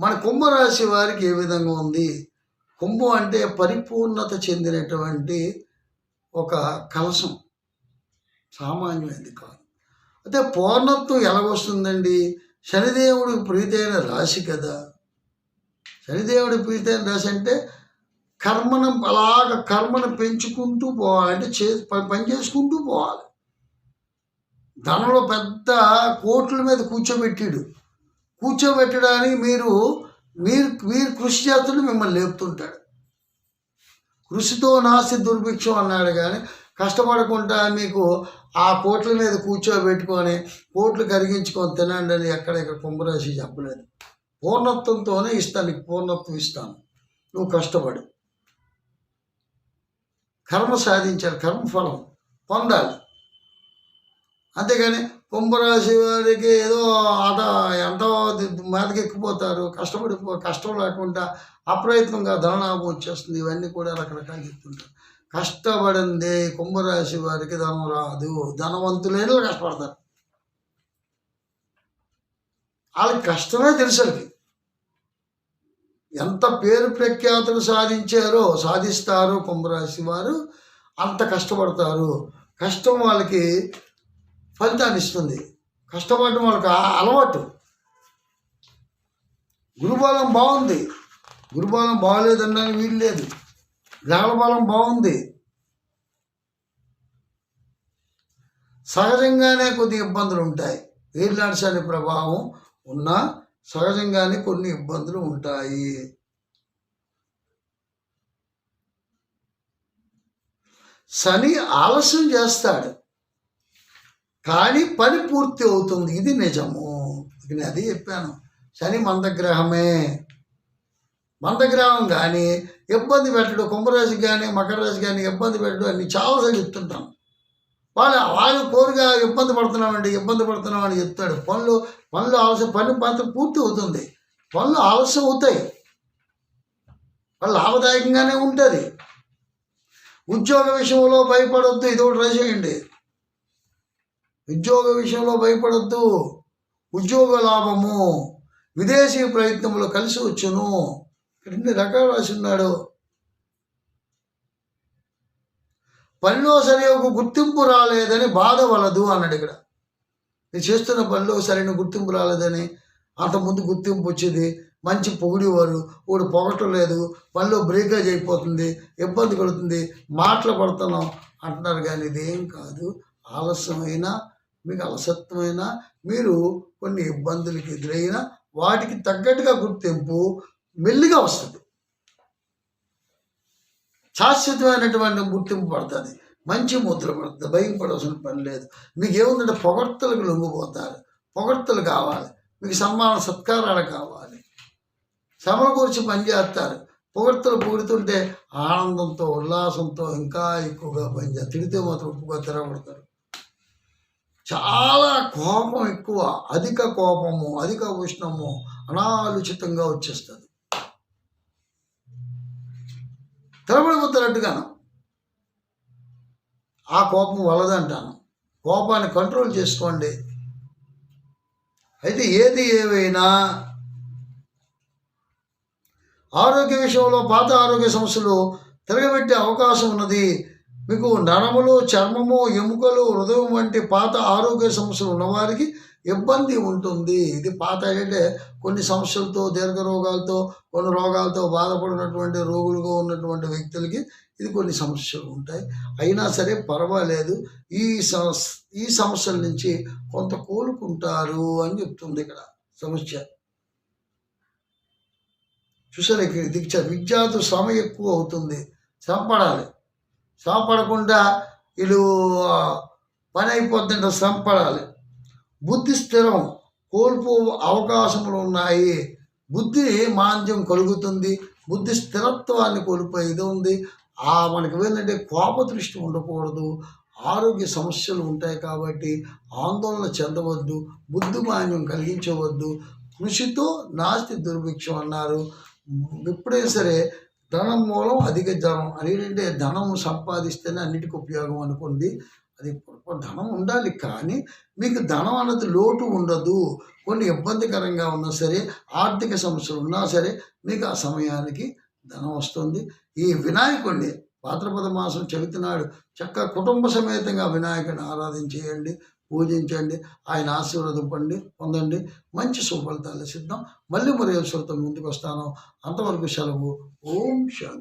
మన కుంభరాశి వారికి ఏ విధంగా ఉంది? కుంభం అంటే పరిపూర్ణత చెందినటువంటి ఒక కలశం. సామాన్యమైనది కాదు. అయితే పూర్ణత్వం ఎలాగొస్తుందండి శనిదేవుడికి ప్రీతైన రాశి కదా. శనిదేవుడి ప్రీతైన రాశి అంటే కర్మను అలాగ కర్మను పెంచుకుంటూ పోవాలి. అంటే చే పని చేసుకుంటూ పోవాలి. ధనంలో పెద్ద కోట్ల మీద కూర్చోబెట్టాడు. కూర్చోబెట్టడానికి మీరు మీరు మీరు కృషి చేస్తుంటే మిమ్మల్ని లేపుతుంటాడు. కృషితో నాసి దుర్భిక్షం అన్నాడు కానీ కష్టపడకుండా మీకు ఆ కోట్ల మీద కూర్చోబెట్టుకొని కోట్లు కరిగించుకొని తినండి అని ఎక్కడ ఇక్కడ కుంభరాశి చెప్పలేదు. పూర్ణత్వంతోనే ఇస్తాను నీకు పూర్ణత్వం ఇస్తాను. నువ్వు కష్టపడు. కర్మ సాధించాలి కర్మఫలం పొందాలి. అంతేగాని కుంభరాశి వారికి ఏదో ఆట ఎంతో మీదకి ఎక్కిపోతారు కష్టపడి కష్టం లేకుండా అప్రయత్నంగా ధనలాభం వచ్చేస్తుంది. ఇవన్నీ కూడా రకరకాలు చెప్తుంటారు. కష్టపడింది కుంభరాశి వారికి ధనం రాదు. ధనవంతులైన కష్టపడతారు. వాళ్ళకి కష్టమే తెలుసు ఎంత పేరు ప్రఖ్యాతులు సాధించారో సాధిస్తారో కుంభరాశి వారు అంత కష్టపడతారు. కష్టం వాళ్ళకి ఫలితాన్ని ఇస్తుంది. కష్టపడడం వాళ్ళకి ఆ- అలవాటు. గురుబలం బాగుంది. గురుబలం బాగలేదన్నాను వీలు లేదు. గ్రహణ బలం బాగుంది. సహజంగానే కొద్ది ఇబ్బందులు ఉంటాయి. ఏలినాటి ప్రభావం ఉన్నా సహజంగానే కొన్ని ఇబ్బందులు ఉంటాయి. శని ఆలస్యం చేస్తాడు. కానీ పని పూర్తి అవుతుంది. ఇది నిజము. నేను అది చెప్పాను. శని మందగ్రహమే. మందగ్రహం కానీ ఇబ్బంది పెట్టడు కుంభరాశి కానీ మకర రాశి కానీ ఇబ్బంది పెట్టడు అని చాలాసార్లు చెప్తుంటాం. వాళ్ళు వాళ్ళు కోరిక ఇబ్బంది పడుతున్నామండి ఇబ్బంది పడుతున్నామని చెప్తాడు. పనులు పనులు ఆలస్యం పని మాత్రం పూర్తి అవుతుంది. పనులు ఆలస్యం అవుతాయి. వాళ్ళు లాభదాయకంగానే ఉంటుంది. ఉద్యోగ విషయంలో భయపడొద్దు. ఇది ఒకటి రాసేయండి ఉద్యోగ విషయంలో భయపడద్దు. ఉద్యోగ లాభము. విదేశీ ప్రయత్నములు కలిసి వచ్చును. ఇక్కడ రకాలు రాసి ఉన్నాడు? పనిలో సరి ఒక గుర్తింపు రాలేదని బాధ వలదు అన్నాడు ఇక్కడ. నేను చేస్తున్న పనిలో సరైన గుర్తింపు రాలేదని అంతకుముందు గుర్తింపు వచ్చేది మంచి పొగిడేవారు. వాడు పొగటం లేదు. పనిలో బ్రేకేజ్ అయిపోతుంది. ఇబ్బంది కలుగుతుంది. మాటలు పడుతున్నాం అంటున్నారు కానీ ఇదేం కాదు. ఆలస్యమైన మీకు అలసత్వమైన మీరు కొన్ని ఇబ్బందులకి ఎదురైన వాటికి తగ్గట్టుగా గుర్తింపు మెల్లిగా వస్తుంది. శాశ్వతమైనటువంటి గుర్తింపు పడుతుంది. మంచి ముద్ర పడుతుంది. భయం పడవలసిన పని లేదు. మీకు ఏముందంటే పొగడ్తలకు లొంగిపోతారు. పొగడ్తలు కావాలి. మీకు సమ్మాన సత్కారాలు కావాలి. శ్రమల గురించి పనిచేస్తారు పొగడ్తలు పొగుడుతుంటే ఆనందంతో ఉల్లాసంతో ఇంకా ఎక్కువగా పనిచేస్తారు తిడితే మాత్రం ఉప్పుగా తెరబడతారు చాలా కోపం ఎక్కువ అధిక కోపము అధిక ఉష్ణము అనాలోచితంగా వచ్చేస్తుంది. తిరగబడిపోతున్నట్టుగాను ఆ కోపం వలదంటాను. కోపాన్ని కంట్రోల్ చేసుకోండి. అయితే ఏది ఏవైనా ఆరోగ్య విషయంలో పాత ఆరోగ్య సమస్యలు తిరగబెట్టే అవకాశం ఉన్నది. మీకు నరములు చర్మము ఎముకలు హృదయం వంటి పాత ఆరోగ్య సమస్యలు ఉన్నవారికి ఇబ్బంది ఉంటుంది. ఇది పాత అంటే కొన్ని సమస్యలతో దీర్ఘ రోగాలతో కొన్ని రోగాలతో బాధపడినటువంటి రోగులుగా ఉన్నటువంటి వ్యక్తులకి ఇది కొన్ని సమస్యలు ఉంటాయి. అయినా సరే పర్వాలేదు. ఈ సమస్ ఈ సమస్యల నుంచి కొంత కోలుకుంటారు అని చెప్తుంది ఇక్కడ సమస్య. చూసారు ఇక్కడ ఇది శ్రమ ఎక్కువ అవుతుంది. శ్రమ పడాలి. శ్రమ వీళ్ళు పని అయిపోతుంటే సంపడాలి. బుద్ధి స్థిరం కోల్పో అవకాశములు ఉన్నాయి. బుద్ధి మాంద్యం కలుగుతుంది. బుద్ధి స్థిరత్వాన్ని కోల్పోయే ఇది ఉంది. ఆ మనకి ఏంటంటే కోప దృష్టి ఉండకూడదు. ఆరోగ్య సమస్యలు ఉంటాయి కాబట్టి ఆందోళన చెందవద్దు. బుద్ధి మాన్యం కలిగించవద్దు. కృషితో నాస్తి దుర్భిక్షం అన్నారు. ఎప్పుడైనా సరే ధనం మూలం అధిక ధనం. అని ఏంటంటే ధనం సంపాదిస్తేనే అన్నిటికీ ఉపయోగం అనుకుంది. అది ధనం ఉండాలి కానీ మీకు ధనం అన్నది లోటు ఉండదు. కొన్ని ఇబ్బందికరంగా ఉన్నా సరే ఆర్థిక సమస్యలు ఉన్నా సరే మీకు ఆ సమయానికి ధనం వస్తుంది. ఈ వినాయకుడిని భాద్రపద మాసం చవితి నాడు చక్క కుటుంబ సమేతంగా వినాయకుడిని ఆరాధించేయండి పూజించండి ఆయన ఆశీర్వాదం పండి పొందండి. మంచి సుఫలితాలు సిద్ధం. మళ్ళీ మరి ముందుకు వస్తాను. అంతవరకు సెలవు. ఓం శాంతి